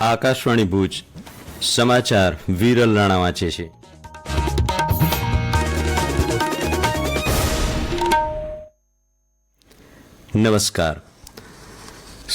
આકાશવાણી ભુજ, સમાચાર વિરલ રાણા વાંચે છે. નમસ્કાર.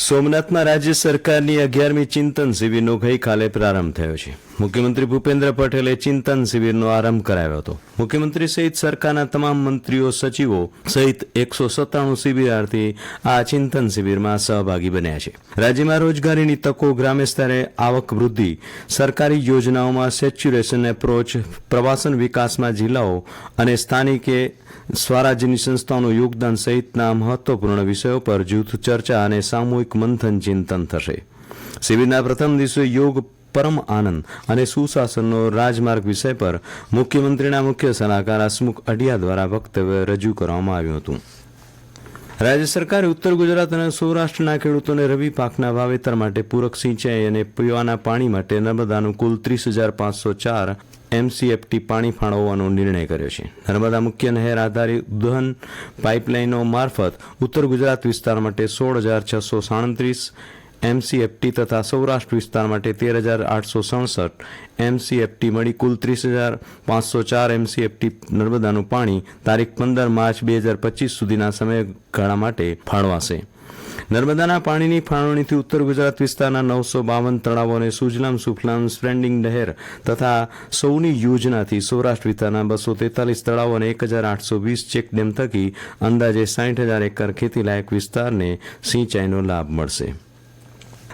સોમનાથમાં રાજ્ય સરકારની અગિયારમી ચિંતન શિબિરનો ગઈકાલે પ્રારંભ થયો છે. મુખ્યમંત્રી ભૂપેન્દ્ર પટેલે ચિંતન શિબિરનો આરંભ કરાવ્યો હતો. મુખ્યમંત્રી સહિત સરકારના તમામ મંત્રીઓ, સચિવો સહિત એકસો સત્તાણું શિબિરાર્થી આ ચિંતન શિબિરમાં સહભાગી બન્યા છે. રાજ્યમાં રોજગારીની તકો ગ્રામ્ય સ્તરે આવક વૃદ્ધિ, સરકારી યોજનાઓમાં સેચ્યુરેશન એપ્રોચ, પ્રવાસન વિકાસમાં જિલ્લાઓ અને સ્થાનિકે સ્વરાજ્યની સંસ્થાઓનું યોગદાન સહિતના મહત્વપૂર્ણ વિષયો પર જૂથ ચર્ચા અને સામૂહિક મંથન ચિંતન થશે. શિબિરના પ્રથમ દિવસે યોગ પરમ આનંદ અને સુશાસનનો રાજમાર્ગ વિષય પર મુખ્યમંત્રીના મુખ્ય સલાહકાર હસમુખ અઢિયા દ્વારા વક્તવ્ય રજૂ કરવામાં આવ્યું હતું. રાજ્ય સરકારે ઉત્તર ગુજરાત અને સૌરાષ્ટ્રના ખેડૂતોને રવિ પાકના વાવેતર માટે પૂરક સિંચાઈ અને પીવાના પાણી માટે નર્મદાનું કુલ ત્રીસ હજાર પાંચસો ચાર એમસીએફટી પાણી ફાળવવાનો નિર્ણય કર્યો છે. નર્મદા મુખ્ય નહેર આધારિત દહન પાઇપલાઇનો મારફત ઉત્તર ગુજરાત વિસ્તાર માટે સોળ હજાર છસો સાડત્રીસ એમસીએફટી તથા સૌરાષ્ટ્ર વિસ્તાર માટે તેર હજાર આઠસો સડસઠ. એમસીએફટી મળી કુલ ત્રીસ હજાર પાંચસો ચાર એમસીએફટી નર્મદાનું પાણી તારીખ પંદર માર્ચ બે હજાર પચીસ સુધીના સમયગાળા માટે ફાળવાશે. નર્મદાના પાણીની ફાળવણીથી ઉત્તર ગુજરાત વિસ્તારના નવસો બાવન તળાવોને સુજલામ સુફલામ સ્પ્રેન્ડિંગ નહેર તથા સૌની યોજનાથી સૌરાષ્ટ્ર વિસ્તારના બસો તેતાલીસ તળાવો અને એક હજાર આઠસો વીસ ચેકડેમ થકી અંદાજે સાઠ હજાર એકર ખેતીલાયક વિસ્તારને સિંચાઈનો લાભ મળશે.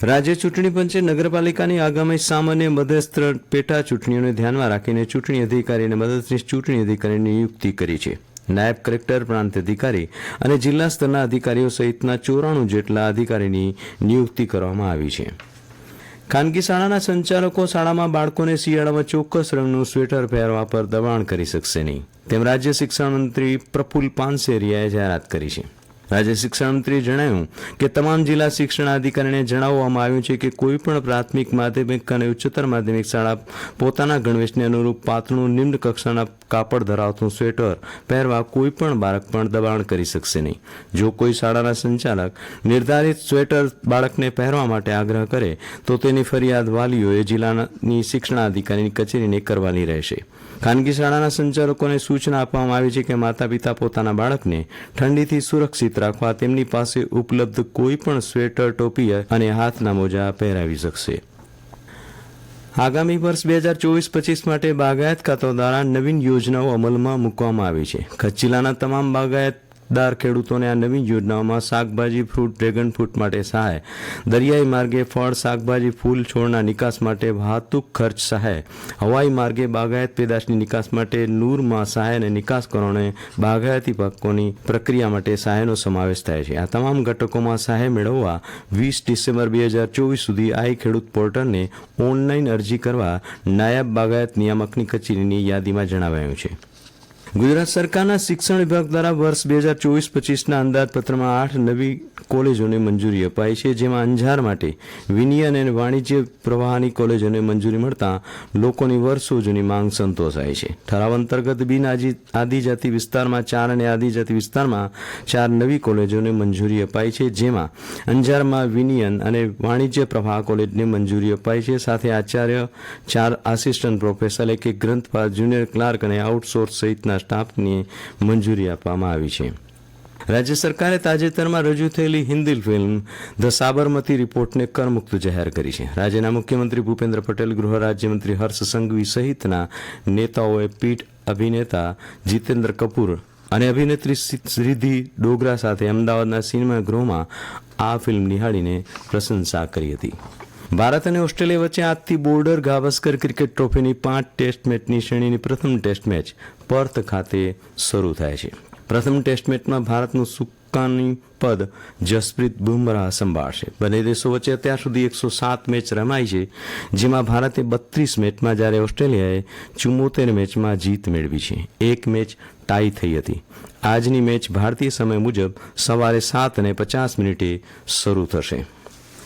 રાજ્ય ચૂંટણી પંચે નગરપાલિકાની આગામી સામાન્ય મધ્યસ્થ પેટા ચૂંટણીઓને ધ્યાનમાં રાખીને ચૂંટણી અધિકારી અને મદદનીશ ચૂંટણી અધિકારીની નિયુક્તિ કરી છે. નાયબ કલેક્ટર, પ્રાંત અધિકારી અને જિલ્લા સ્તરના અધિકારીઓ સહિતના ચોરાણું જેટલા અધિકારીની નિયુક્તિ કરવામાં આવી છે. ખાનગી શાળાના સંચાલકો શાળામાં બાળકોને શિયાળામાં ચોક્કસ રંગનું સ્વેટર પહેરવા પર દબાણ કરી શકશે નહીં. તેમ રાજ્ય શિક્ષણ મંત્રી પ્રફુલ પાનસેરિયાએ જાહેરાત કરી છે. રાજ્ય શિક્ષણ મંત્રીએ જણાવ્યું કે તમામ જિલ્લા શિક્ષણાધિકારીને જણાવવામાં આવ્યું છે કે કોઈપણ પ્રાથમિક માધ્યમિક અને ઉચ્ચતર માધ્યમિક શાળા પોતાના ગણવેશને અનુરૂપ પાતળું નિમ્ન કક્ષાના કાપડ ધરાવતું સ્વેટર પહેરવા કોઈપણ બાળક પણ દબાણ કરી શકશે નહીં. જો કોઈ શાળાના સંચાલક નિર્ધારિત સ્વેટર બાળકને પહેરવા માટે આગ્રહ કરે, તો તેની ફરિયાદ વાલીઓએ જિલ્લાની શિક્ષણાધિકારીની કચેરીને કરવાની રહેશે. ખાનગી શાળાના સંચાલકોને સૂચના આપવામાં આવી છે કે માતા પિતા પોતાના બાળકને ઠંડીથી સુરક્ષિત રાખવા તેમની પાસે ઉપલબ્ધ કોઈપણ સ્વેટર, ટોપી અને હાથના મોજા પહેરાવી શકશે. આગામી વર્ષ બે હજાર ચોવીસ પચીસ માટે બાગાયત ખાતો દ્વારા નવીન યોજનાઓ અમલમાં મૂકવામાં આવી છે. કચ્છ જિલ્લાના તમામ બાગાયતદાર ખેડૂતોને આ નવીન યોજનાઓમાં શાકભાજી, ફ્રૂટ, ડ્રેગન ફ્રૂટ માટે સહાય. દરિયાઈ માર્ગે ફળ, શાકભાજી, ફૂલ છોડના નિકાસ માટે વાહતુક ખર્ચ સહાય. હવાઈ માર્ગે બાગાયત પેદાશની નિકાસ માટે નૂરમાં સહાય અને નિકાસકરોને બાગાયતી પાકોની પ્રક્રિયા માટે સહાયનો સમાવેશ થાય છે. આ તમામ ઘટકોમાં સહાય મેળવવા વીસ ડિસેમ્બર બે હજાર ચોવીસ સુધી આઈ ખેડૂત પોર્ટલને ઓનલાઈન અરજી કરવા નાયબ બાગાયત નિયામકની કચેરીની યાદીમાં જણાવાયું છે. ગુજરાત સરકારના શિક્ષણ વિભાગ દ્વારા વર્ષ બે હજાર ચોવીસ પચીસના અંદાજપત્રમાં આઠ નવી કોલેજોને મંજૂરી અપાઈ છે, જેમાં અંજાર માટે વિનિયન અને વાણિજ્ય પ્રવાહની કોલેજોને મંજૂરી મળતા લોકોની વર્ષો જૂની માંગ સંતોષાય છે. ઠરાવ અંતર્ગત બિન આદિજાતિ વિસ્તારમાં ચાર અને આદિજાતિ વિસ્તારમાં ચાર નવી કોલેજોને મંજૂરી અપાઈ છે, જેમાં અંજારમાં વિનિયન અને વાણિજ્ય પ્રવાહ કોલેજને મંજૂરી અપાઈ છે. સાથે આચાર્ય ચાર આસિસ્ટન્ટ પ્રોફેસર એક ગ્રંથપાલ જુનિયર ક્લાર્ક અને આઉટસોર્સ સહિતના સ્ટાફની મંજૂરી આપવામાં આવી છે. રાજ્ય સરકારે તાજેતરમાં રજૂ થયેલી હિન્દી ફિલ્મ ધ સાબરમતી રિપોર્ટને કરમુક્ત જાહેર કરી છે. રાજ્યના મુખ્યમંત્રી ભૂપેન્દ્ર પટેલ, ગૃહ રાજ્યમંત્રી હર્ષ સંઘવી સહિતના નેતાઓએ પીઠ અભિનેતા જીતેન્દ્ર કપૂર અને અભિનેત્રી શ્રીધિ ડોગરા સાથે અમદાવાદના સિનેમાગૃહમાં આ ફિલ્મ નિહાળીને પ્રશંસા કરી હતી. ભારત અને ઓસ્ટ્રેલિયા વચ્ચે આજથી બોર્ડર ગાવસ્કર ક્રિકેટ ટ્રોફીની પાંચ ટેસ્ટ મેચની શ્રેણીની પ્રથમ ટેસ્ટ મેચ પર્થ ખાતે શરૂ થાય છે. પ્રથમ ટેસ્ટ મેચમાં ભારતનું સુકાની પદ જસપ્રીત બુમરાહ સંભાળશે. બંને દેશો વચ્ચે અત્યાર સુધી એકસો સાત મેચ રમાઈ છે, જેમાં ભારતે બત્રીસ મેચમાં જ્યારે ઓસ્ટ્રેલિયાએ ચુમ્મોતેર મેચમાં જીત મેળવી છે. એક મેચ ટાઈ થઈ હતી. આજની મેચ ભારતીય સમય મુજબ સવારે સાત અને પચાસ મિનિટે શરૂ થશે.